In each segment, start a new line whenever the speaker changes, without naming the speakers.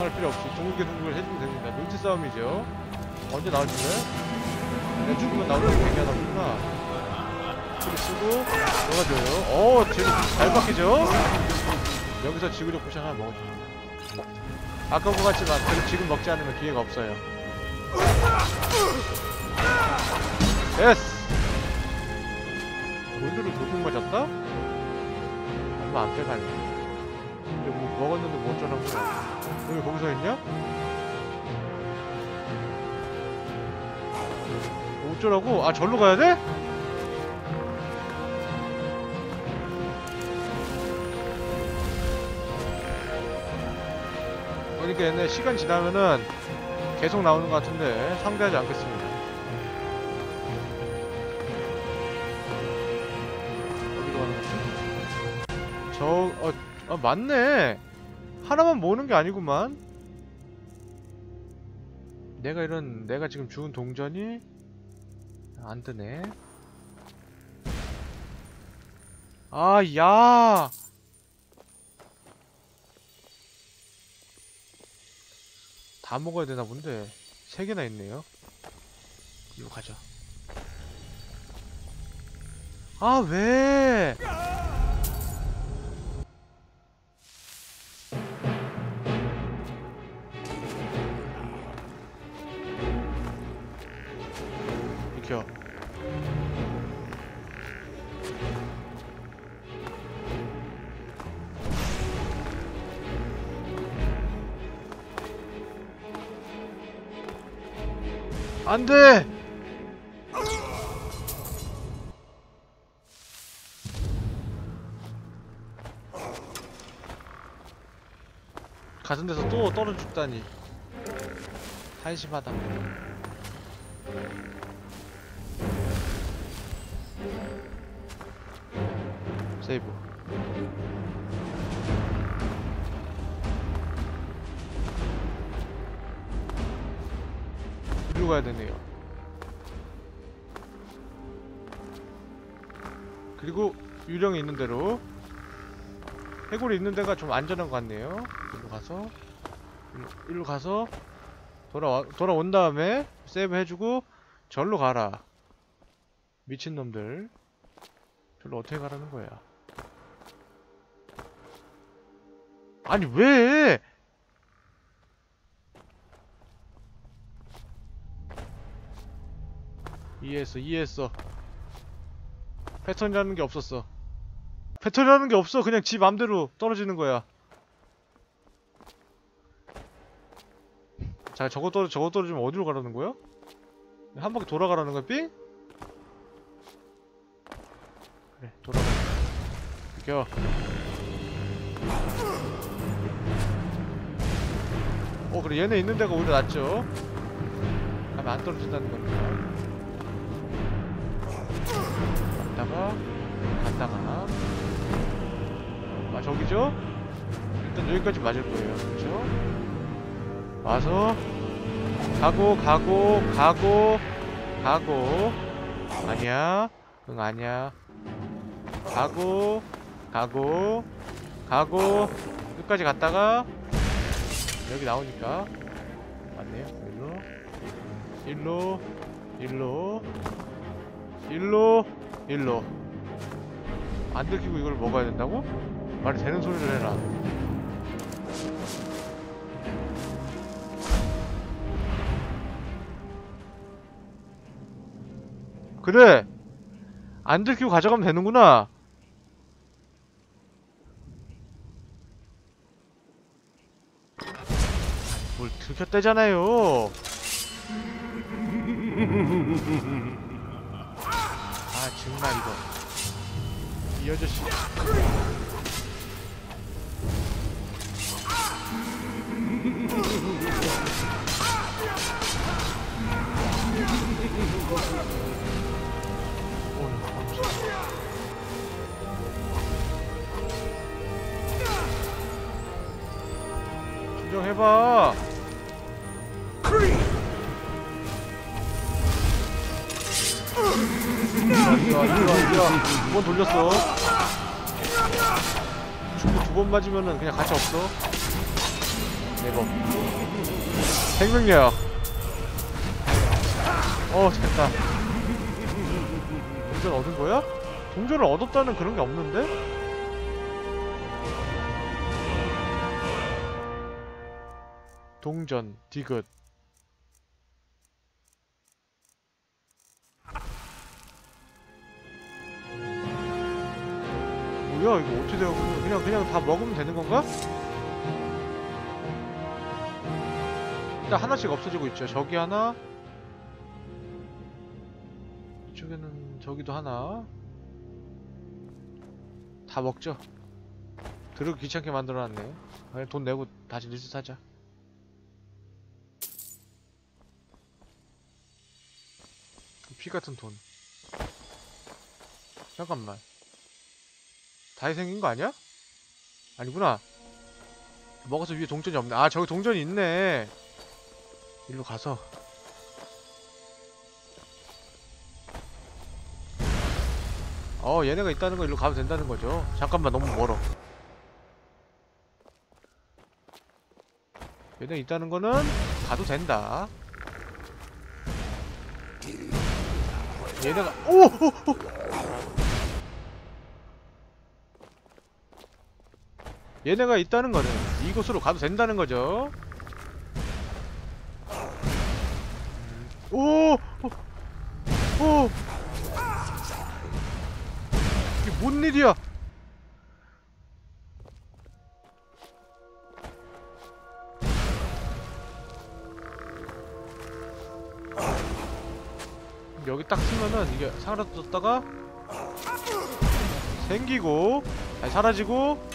할 필요 없이 둥글게둥글 해주면 됩니다. 눈치 싸움이죠. 언제 나올지 왜? 내가 죽으면 때 얘기하다 보구나. 소리 쓰고 녹아줘요. 어, 지금 잘 바뀌죠? 여기서 지구력 포션 하나 먹어줍니다. 아까와 같지만 지금 먹지 않으면 기회가 없어요. 됐어! 골드로 도둑 맞았다? 얼마 안 빼가네. 근데 뭐 먹었는데 뭐 어쩌라고 여기 거기서 있냐? 뭐 어쩌라고? 아 절로 가야 돼? 그러니까 얘네 시간 지나면은 계속 나오는 것 같은데 상대하지 않겠습니다. 어디로 가는 거지? 저, 어, 아, 맞네. 하나만 모으는 게 아니구만. 내가 이런, 내가 지금 주운 동전이 안 뜨네. 아, 야! 다 먹어야 되나 본데. 세 개나 있네요. 이거 가자. 아, 왜? 안 돼! 가슴 데서 또 떨어져 죽다니. 한심하다. 세이브. 이리로 가야 되네요. 그리고 유령이 있는 대로 해골이 있는 데가 좀 안전한 것 같네요. 일로 가서 일로 가서 돌아와 돌아온 다음에 세이브 해주고 절로 가라. 미친 놈들. 절로 어떻게 가라는 거야? 아니 왜? 이해했어 이해했어. 패턴이라는 게 없었어. 패턴이라는 게 없어. 그냥 지 맘대로 떨어지는 거야. 자 저거 떨어 저거 떨어지면 어디로 가라는 거야? 한 바퀴 돌아가라는 거야 삥? 그래 돌아가 비켜. 어 그래 얘네 있는 데가 오히려 낫죠. 가면 안 떨어진다는 겁니다 갔다가 갔다가. 아 저기죠? 일단 여기까지 맞을 거예요. 그렇죠? 와서 가고 가고 가고 가고. 아니야. 응 아니야. 가고 가고 가고. 끝까지 갔다가 여기 나오니까. 맞네요. 일로. 일로. 일로. 일로 일로. 안 들키고 이걸 먹어야 된다고? 말이 되는 소리를 해라. 그래. 안 들키고 가져가면 되는구나. 뭘 들켰다잖아요 아 정말 이거 이 아저씨 번 돌렸어. 중구 두번 맞으면은 그냥 가치 없어. 네법 생명력 어 됐다. 동전 얻은 거야? 동전을 얻었다는 그런 게 없는데? 동전 디귿 뭐야 이거 어떻게 되고 그냥 그냥 다 먹으면 되는 건가? 일단 하나씩 없어지고 있죠. 저기 하나. 이쪽에는 저기도 하나. 다 먹죠. 들어 귀찮게 만들어놨네. 그냥 돈 내고 다시 리스 사자. 피 같은 돈. 잠깐만. 다이 생긴 거 아니야? 아니구나. 먹어서 위에 동전이 없네. 아, 저기 동전이 있네. 일로 가서. 어, 얘네가 있다는 거 일로 가면 된다는 거죠. 잠깐만, 너무 멀어. 얘네 있다는 거는 가도 된다. 얘네가, 오! 오! 오! 얘네가 있다는 거는 이곳으로 가도 된다는 거죠. 오! 오! 오! 이게 뭔 일이야? 여기 딱 쓰면은 이게 사라졌다가 생기고 아니 사라지고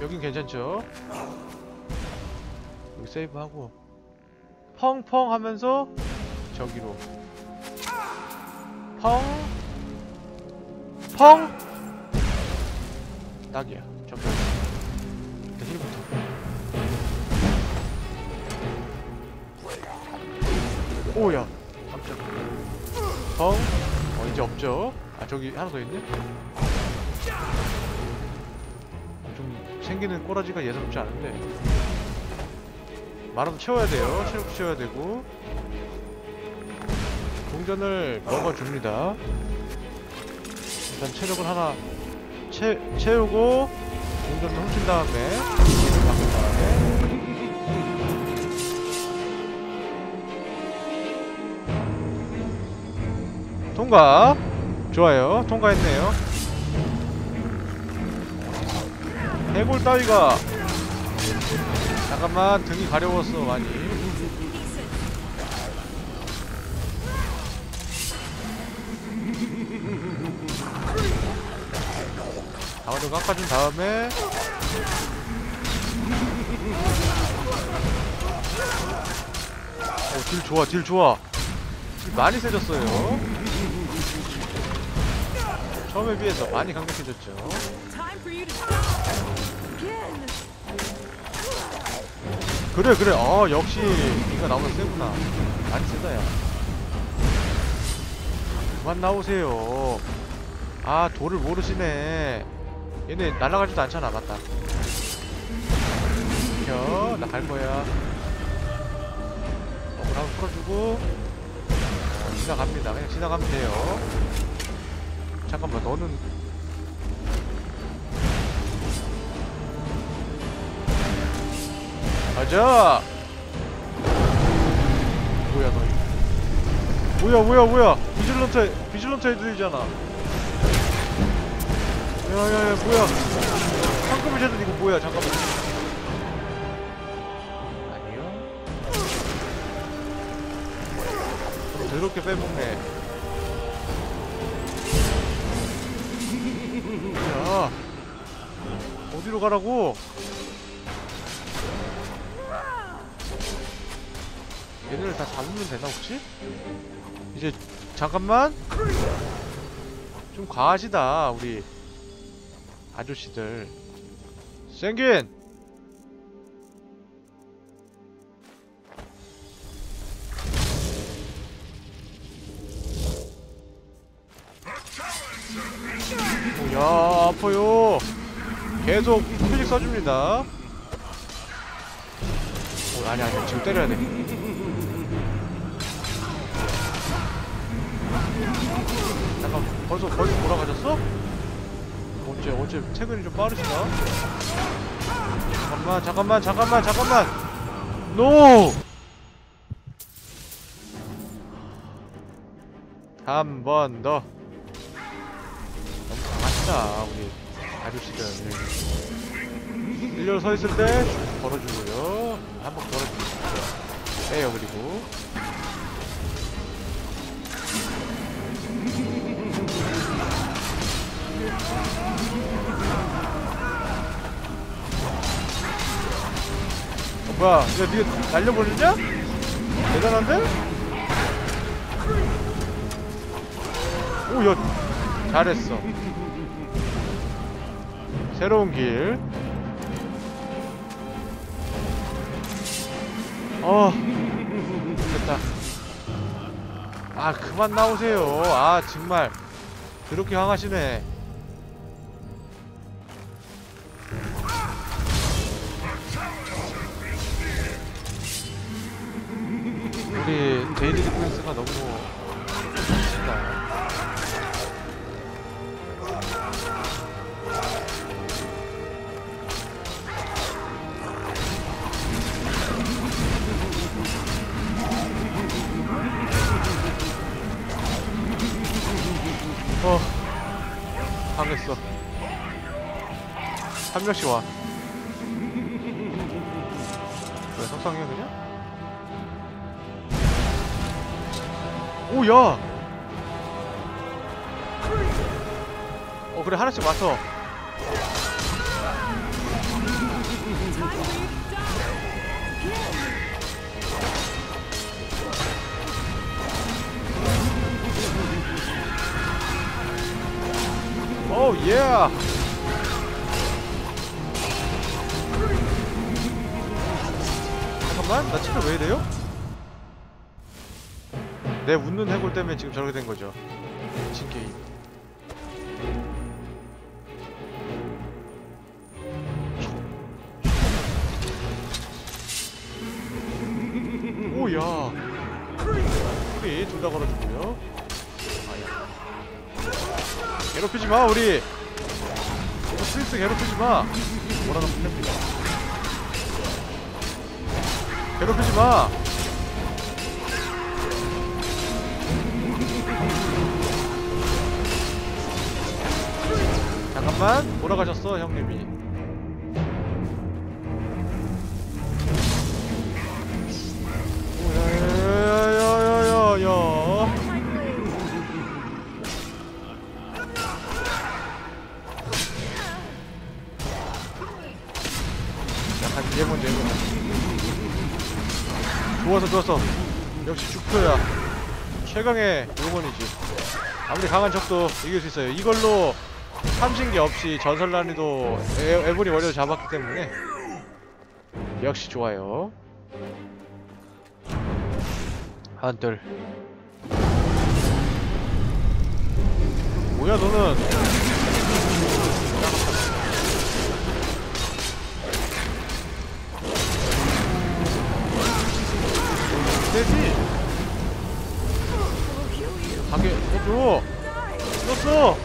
여긴 괜찮죠? 여기 세이브하고 펑펑 하면서 저기로 펑 펑! 딱이야 잠깐 일단 힐부터 오야 깜짝 펑! 어 이제 없죠? 아 저기 하나 더 있네? 좀 생기는 꼬라지가 예사롭지 않은데. 마라도 채워야 돼요. 체력 채워야 되고. 동전을 먹어줍니다. 일단 체력을 하나 채, 채우고 동전을 훔친 다음에 길을 바꾼 다음에. 통과. 좋아요. 통과했네요 해골 따위가 잠깐만 등이 가려웠어 많이. 가마도 깎아준 다음에 어, 딜 좋아 딜 좋아. 딜 많이 세졌어요 처음에 비해서 많이 강력해졌죠. 그래 그래. 어 역시 니가 나보다 세구나. 많이 세다 야 그만 나오세요. 아 돌을 모르시네. 얘네 날아가지도 않잖아 맞다. 비켜. 나 갈 거야. 어물 한번 풀어주고. 어, 지나갑니다. 그냥 지나가면 돼요 잠깐만 너는 가자! 뭐야 너 이거 뭐야 뭐야 뭐야! 비질런트 비질런트 애들이잖아. 야야야 뭐야! 황금의 제도 이거 뭐야 잠깐만. 아니요. 좀 더럽게 빼먹네 야 어디로 가라고? 얘네를 다 잡으면 되나 혹시? 이제 잠깐만. 좀 과하시다 우리 아저씨들. 생긴 야 아파요 계속 표식 써줍니다 오, 아니 아니 지금 때려야 돼. 잠깐 벌써 벌써 돌아가셨어? 어째 어째 퇴근이 좀 빠르시다. 잠깐만 잠깐만 잠깐만 잠깐만. 노. 한 번 더. 강하시다 우리 아저씨들. 일렬 서 있을 때쭉 걸어주고요. 한번 걸어주고 빼요 그리고. 어, 뭐야? 야, 니가 날려버리냐? 대단한데? 오, 야, 잘했어. 새로운 길. 어, 됐다. 아, 그만 나오세요. 아, 정말. 그렇게 황하시네. 우리 데이리 디펜스가 너무 당했어. 한 명씩 와. 왜 석상이야 그냥? 오, 야! 어, 그래, 하나씩 맞춰. 오, 예! 잠깐만, 나 진짜 왜 이래요? 내 웃는 해골 때문에 지금 저렇게 된 거죠. 괴롭히지 마 우리. 이거 스위스 괴롭히지 마. 몰아넣고 냅니다. 괴롭히지 마. 잠깐만 돌아가셨어 형님이. 좋았어. 역시 주표야. 최강의 용원이지. 아무리 강한 적도 이길 수 있어요. 이걸로 삼신기 없이 전설 난이도 에, 에브리 워리어 잡았기 때문에 역시 좋아요. 한들. 뭐야 너는? 되지? 가게 해줘. 떴어.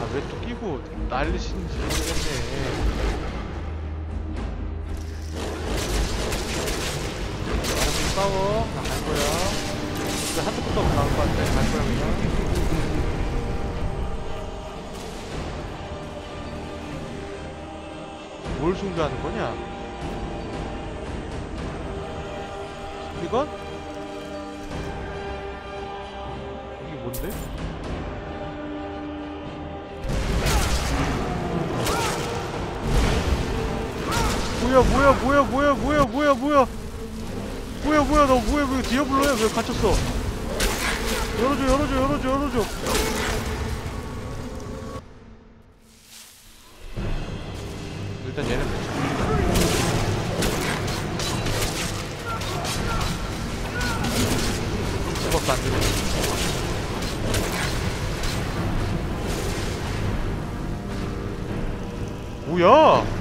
아 왜 또 끼고 난리신지 모르겠네. 알아서 싸워. 나 갈 거야. 근데 번도 안 나올 것 같아. 갈 거야 그냥. 뭘 숭배하는 거냐? 이건? 이게 뭔데? 뭐야 뭐야 뭐야 뭐야 뭐야 뭐야 뭐야 뭐야 뭐야 너 뭐야 왜 디아블로야 왜 갇혔어 열어줘 열어줘 열어줘 열어줘 아무것도 안 들고 뭐야?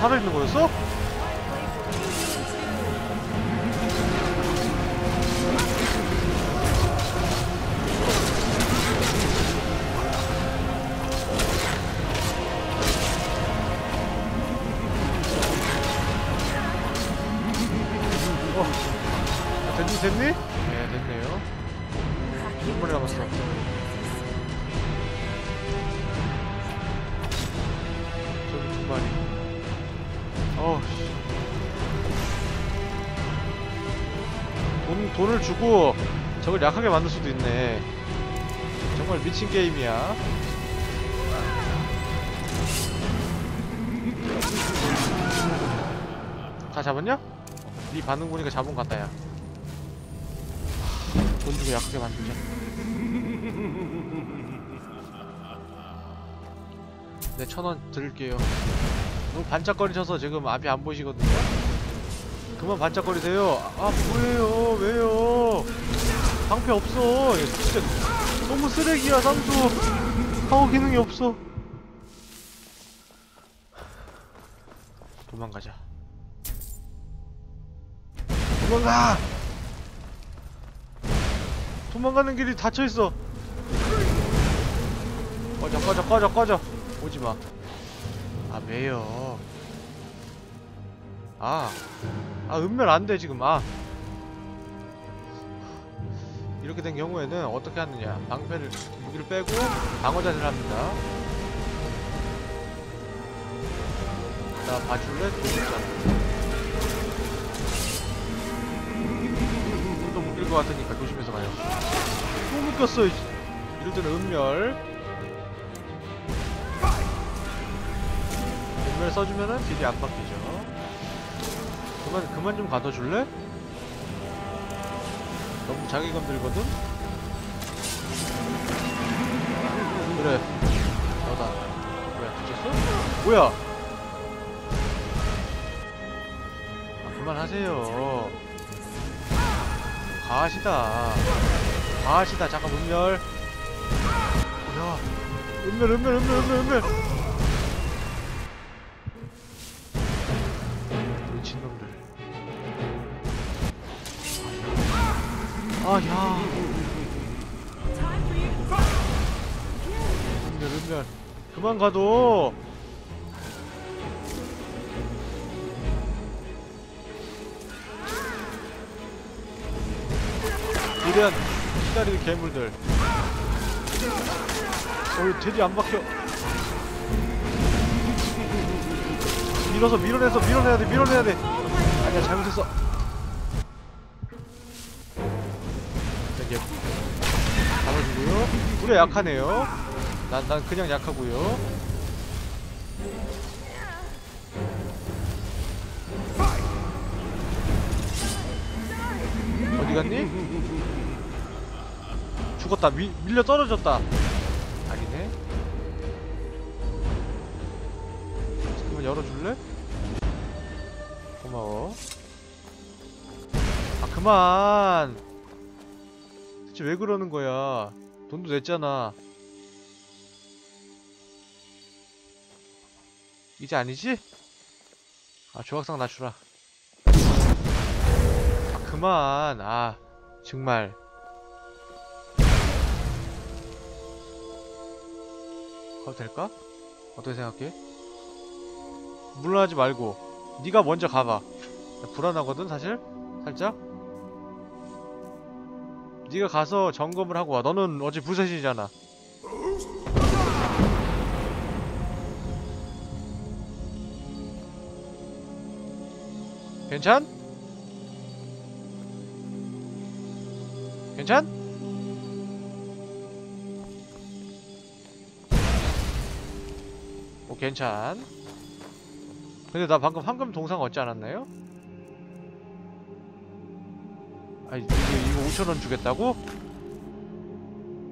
살아있는 거였어? 어. 돈, 돈을 주고 저걸 약하게 만들 수도 있네 정말 미친 게임이야 다 잡았냐? 네 반응 보니까 잡은 것 같다 야. 돈 주고 약하게 만들자. 네, 천원 드릴게요. 너무 반짝거리셔서 지금 앞이 안 보이시거든요. 그만 반짝거리세요. 아, 뭐예요? 왜요? 방패 없어. 얘 진짜 너무 쓰레기야, 쌍수. 파워 기능이 없어. 도망가자. 도망가! 도망가는 길이 닫혀 있어. 꺼져, 꺼져, 꺼져, 꺼져. 오지 마. 아, 왜요? 아, 아, 은멸 안 돼, 지금. 아. 이렇게 된 경우에는 어떻게 하느냐. 방패를, 무기를 빼고 방어 자세를 합니다. 나 봐줄래? 도둑자. 또 묶일 것 같으니까 조심해서 가요. 또 묶였어. 이- 이럴 때는 은멸. 은멸 써주면은 딜이 안 바뀌죠. 그만 그만 좀 가둬줄래? 너무 자기감 들거든. 그래. 너다. 뭐야 뒤졌어? 뭐야? 아, 그만하세요. 가시다. 가시다. 잠깐 은멸. 야, 은멸, 은멸, 은멸, 은멸, 은멸. 아, 야.
Time for you to
은멸, 은멸. 그만 가도. 이런 기다리는 괴물들. 어이 돼지 안 박혀. 밀어서 밀어내서 밀어내야 돼 밀어내야 돼. 아니야 잘못했어. 이게 잡아주고요. 우리 약하네요. 난 난 그냥 약하고요. 어디 갔니? 죽었다. 미, 밀려 떨어졌다. 아니네. 잠깐만 열어줄래? 고마워. 아 그만. 대체 왜 그러는 거야? 돈도 냈잖아. 이제 아니지? 아 조각상 나 주라. 아 그만. 아 정말. 가도 될까? 어떻게 생각해? 물러나지 말고 네가 먼저 가봐 나 불안하거든 사실? 살짝? 네가 가서 점검을 하고 와 너는 어제 부서지잖아 괜찮? 괜찮? 오 괜찮 근데 나 방금 황금 동상 얻지 않았나요? 아니 이거, 이거 5천원 주겠다고?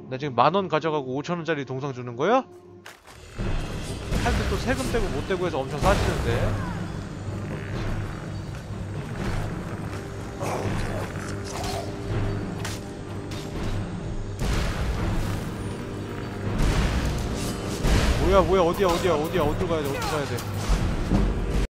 나 지금 만원 가져가고 5천원짜리 동상 주는 거야? 할때또 세금 떼고 못 떼고 해서 엄청 싸지는데 뭐야 뭐야 어디야 어디야 어디야 어디로 가야 돼 어디로 가야 돼